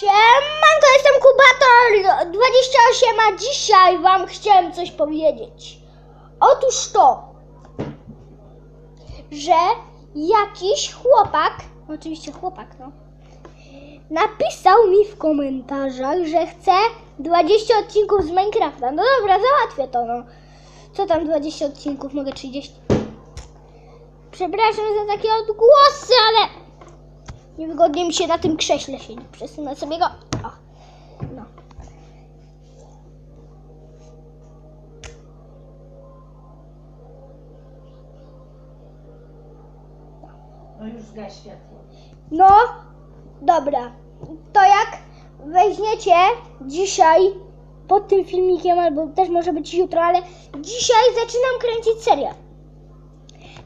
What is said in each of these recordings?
Siemanko, jestem Kubator 28, a dzisiaj wam chciałem coś powiedzieć. Otóż to, że jakiś chłopak, oczywiście chłopak, no, napisał mi w komentarzach, że chce 20 odcinków z Minecrafta. No dobra, załatwię to, no. Co tam 20 odcinków, mogę 30. Przepraszam za takie odgłosy, ale Niewygodnie mi się na tym krześle siedzi. Przesunę sobie go. O. No. No już zgaś światło. No, dobra. To jak weźmiecie dzisiaj pod tym filmikiem, albo też może być jutro, ale dzisiaj zaczynam kręcić serię.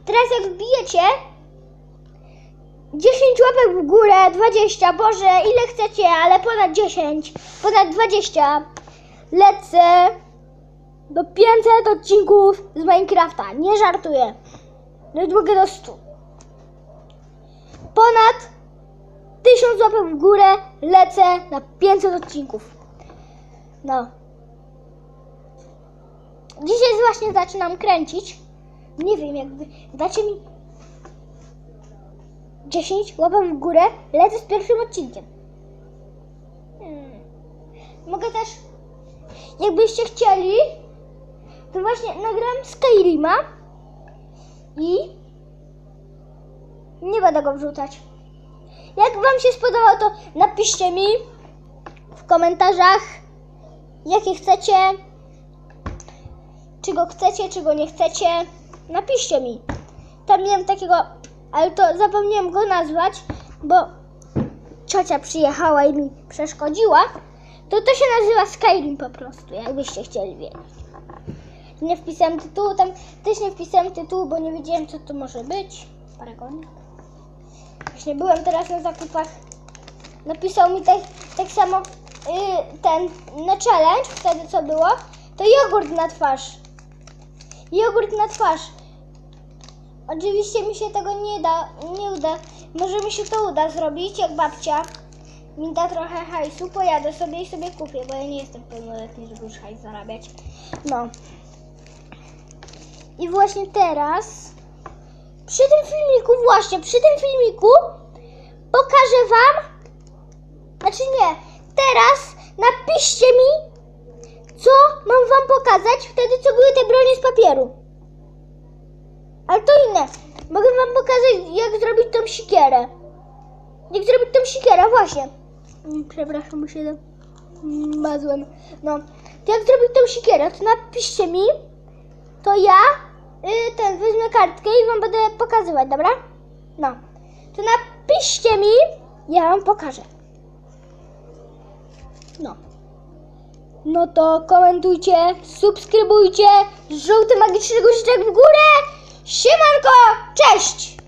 Teraz jak wbijecie 10 łapek w górę, 20, Boże, ile chcecie, ale ponad 10, ponad 20, lecę do 500 odcinków z Minecrafta. Nie żartuję. Niedługo do 100. Ponad 1000 łapek w górę, lecę na 500 odcinków. No. Dzisiaj właśnie zaczynam kręcić. Nie wiem, jakby dacie mi 10 łapek w górę, lecę z pierwszym odcinkiem. Hmm. Mogę też, jakbyście chcieli, to właśnie nagram Skyrima i nie będę go wrzucać. Jak Wam się spodobał, to napiszcie mi w komentarzach, jakie chcecie, czy go chcecie, czy go nie chcecie. Napiszcie mi. Tam miałem takiego, ale to zapomniałem go nazwać, bo ciocia przyjechała i mi przeszkodziła. To to się nazywa Skyrim po prostu, jakbyście chcieli wiedzieć. Nie wpisałem tytułu, tam też nie wpisałem tytułu, bo nie wiedziałem co to może być. Paragonik. Właśnie byłem teraz na zakupach. Napisał mi tak, tak samo y, ten na challenge, wtedy co było, to jogurt na twarz. Jogurt na twarz. Oczywiście mi się tego nie da, nie uda. Może mi się to uda zrobić, jak babcia mi da trochę hajsu, pojadę sobie i sobie kupię, bo ja nie jestem pełnoletni, żeby już hajs zarabiać. No. I właśnie teraz przy tym filmiku, właśnie przy tym filmiku pokażę Wam, znaczy nie, teraz napiszcie mi, co mam Wam pokazać wtedy, co były te bronie z papieru. Ale to inne. Mogę Wam pokazać, jak zrobić tą sikierę. Jak zrobić tą sikierę, właśnie. Mm, Przepraszam, bo się mazłem. No, to jak zrobić tą sikierę, to napiszcie mi, to ja y, ten wezmę kartkę i wam będę pokazywać, dobra? No. To napiszcie mi, ja wam pokażę. No. No to komentujcie, subskrybujcie, żółty magiczny guziczek w górę. Siemanko, cześć!